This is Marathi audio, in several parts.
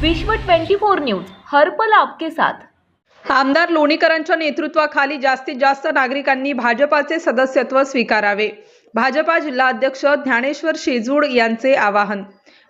विश्व 24 न्यूज हर्पल आपके साथ. आमदार लोणीकरांच्या नेतृत्वाखाली जास्तीत जास्त नागरिकांनी भाजपाचे सदस्यत्व स्वीकारावे. भाजपा जिल्हाध्यक्ष ज्ञानेश्वर शेजूड यांचे आवाहन.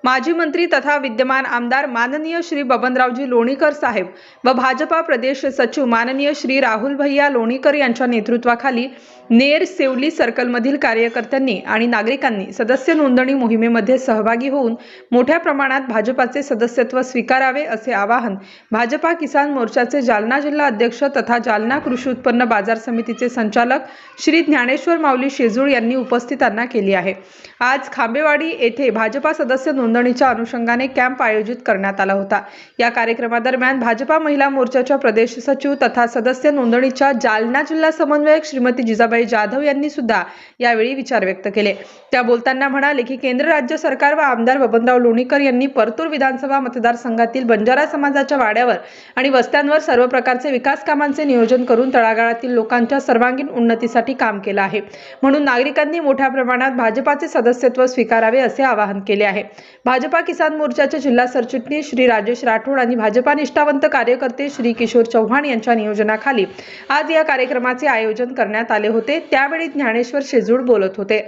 माजी मंत्री तथा विद्यमान आमदार माननीय श्री बबनरावजी लोणीकर साहेब व भाजपा प्रदेश सचिव माननीय श्री राहुल भैया लोणीकर यांच्या नेतृत्वाखाली नेर सेवली सर्कलमधील कार्यकर्त्यांनी आणि नागरिकांनी सदस्य नोंदणी मोहिमेमध्ये सहभागी होऊन मोठ्या प्रमाणात भाजपाचे सदस्यत्व स्वीकारावे असे आवाहन भाजपा किसान मोर्चाचे जालना जिल्हा अध्यक्ष तथा जालना कृषी उत्पन्न बाजार समितीचे संचालक श्री ज्ञानेश्वर माऊली शेजूळ यांनी उपस्थितांना केली आहे. आज खांबेवाडी येथे भाजपा सदस्य नोंदणीच्या अनुषंगाने कॅम्प आयोजित करण्यात आला होता. या कार्यक्रमादरम्यान भाजपा महिला मोर्चाच्या प्रदेश सचिव तथा सदस्य नोंदणीच्या जालना जिल्हा समन्वयक श्रीमती जिजाबाई जाधव यांनी सुद्धा यावेळी विचार व्यक्त केले. त्या बोलताना म्हणाले की केंद्र राज्य सरकार व आमदार बबनराव लोणीकर यांनी परतूर विधानसभा मतदारसंघातील बंजारा समाजाच्या वाड्यावर आणि वस्त्यांवर सर्व प्रकारचे विकास कामांचे नियोजन करून तळागाळातील लोकांच्या सर्वांगीण उन्नतीसाठी काम केलं आहे. म्हणून नागरिकांनी मोठ्या प्रमाणात भाजपाचे सदस्यत्व स्वीकारावे असे आवाहन केले आहे. भाजपा किसान मोर्चाचे जिल्हा सरचिटणीस श्री राजेश राठोड आणि भाजपा निष्ठावंत कार्यकर्ते श्री किशोर चव्हाण यांच्या नियोजनाखाली आज या कार्यक्रमाचे आयोजन करण्यात आले होते. त्यावेळी ज्ञानेश्वर शेजूळ बोलत होते.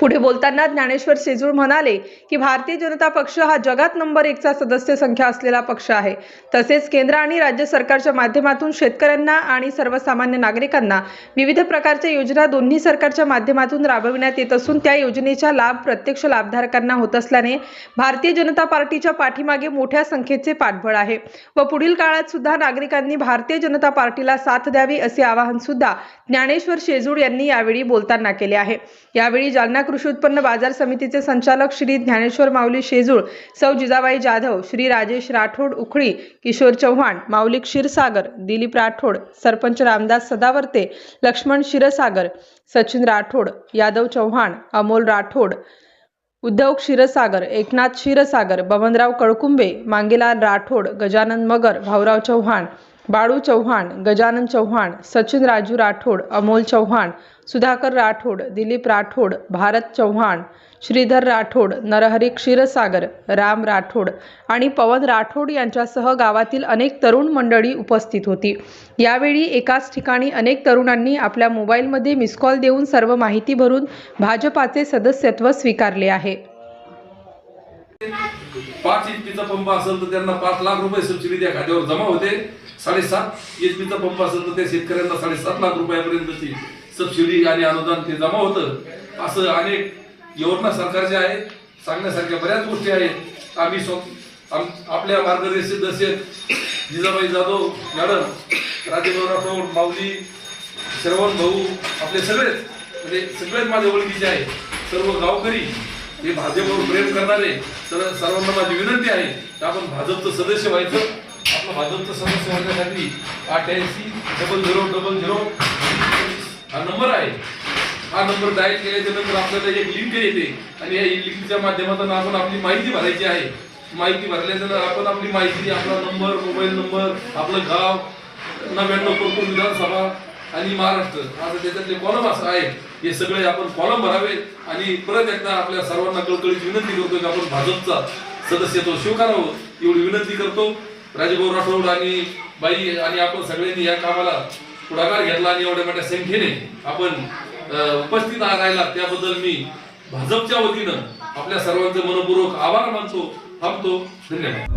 पुढे बोलताना ज्ञानेश्वर शेजूळ म्हणाले की भारतीय जनता पक्ष हा जगात नंबर एकचा सदस्य संख्या असलेला पक्ष आहे. तसेच केंद्र आणि राज्य सरकारच्या माध्यमातून शेतकऱ्यांना आणि सर्वसामान्य नागरिकांना विविध प्रकारच्या योजना दोन्ही सरकारच्या माध्यमातून राबविण्यात येत असून त्या योजनेचा लाभ प्रत्यक्ष लाभधारकांना होत असल्याने भारतीय जनता पार्टीच्या पाठीमागे मोठ्या संख्येचे पाठबळ आहे व पुढील काळात सुद्धा नागरिकांनी भारतीय जनता पार्टीला साथ द्यावी असे आवाहन सुद्धा ज्ञानेश्वर शेजूळ यांनी यावेळी बोलताना केले आहे. यावेळी जालना कृषी उत्पन्न बाजार समितीचे संचालक श्री ज्ञानेश्वर माऊली शेजूळ सौ जिजाबाई जाधव श्री राजेश राठोड उखळी किशोर चव्हाण माऊली क्षीरसागर दिलीप राठोड सरपंच रामदास सदावर्ते लक्ष्मण क्षीरसागर सचिन राठोड यादव चव्हाण अमोल राठोड उद्धव क्षीरसागर एकनाथ क्षीरसागर बबनराव कळकुंबे मांगेलाल राठोड गजानन मगर भाऊराव चव्हाण बाळू चव्हाण गजानन चव्हाण सचिन राजू राठोड अमोल चव्हाण सुधाकर राठोड दिलीप राठोड भारत चव्हाण श्रीधर राठोड नरहरी क्षीरसागर राम राठोड आणि पवन राठोड यांच्यासह गावातील अनेक तरुण मंडळी उपस्थित होती. यावेळी एकाच ठिकाणी अनेक तरुणांनी आपल्या मोबाईलमध्ये मिस कॉल देऊन सर्व माहिती भरून भाजपाचे सदस्यत्व स्वीकारले आहे. पाच एचपीचा पंप असेल तर त्यांना पाच लाख रुपये सबसिडी त्या खात्यावर जमा होते. साडेसात एचपीचा पंप असेल तर त्या शेतकऱ्यांना साडेसात लाख रुपयापर्यंतची सबसिडी आणि अनुदान ते जमा होतं. असं अनेक योजना सरकारच्या आहेत सांगण्यासारख्या बऱ्याच गोष्टी आहेत. आम्ही स्व- आपल्या मार्गदर्शक जसे जिजाबाई जाधव मॅडम राजेंद्र राठोड माऊली श्रवण भाऊ आपले सगळेच म्हणजे सगळेच माझ्या ओळखीचे आहे सर्व गावकरी हे भाजपवर प्रेम करणारे सर्व सर्वांना माझी विनंती आहे की आपण भाजपचं सदस्य व्हायचं. आपलं भाजपचं सदस्य होण्यासाठी अठ्याऐंशी डबल झिरो डबल झिरो हा नंबर आहे. हा नंबर डायल केल्याच्यानंतर आपल्याला एक लिंक येते आणि या लिंकच्या माध्यमातून आपण आपली माहिती भरायची आहे. माहिती भरल्यानंतर आपण आपली माहिती आपला नंबर मोबाईल नंबर आपलं गाव नव्याण्णव कोणकोण विधानसभा आणि महाराष्ट्र आता त्याच्यातले कॉलम असं आहे. हे सगळे आपण कॉलम भरावे आणि परत एकदा आपल्या सर्वांना कळकळीची विनंती करतो की आपण भाजपचा सदस्यत्व स्वीकारावं. एवढी विनंती करतो. राजभाऊ राठोड आणि बाई आणि आपण सगळ्यांनी या कामाला पुढाकार घेतला आणि एवढ्या मोठ्या संख्येने आपण उपस्थित राहिला त्याबद्दल मी भाजपच्या वतीनं आपल्या सर्वांचे मनपूर्वक आभार मानतो थांबतो. धन्यवाद.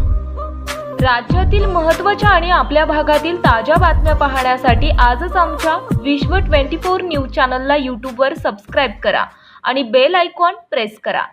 राज्यातील महत्त्वाच्या आणि आपल्या भागातील ताज्या बातम्या पाहण्यासाठी आजच आमच्या विश्व 24 न्यूज चॅनलला यूट्यूबवर सबस्क्राईब करा आणि बेल आयकॉन प्रेस करा.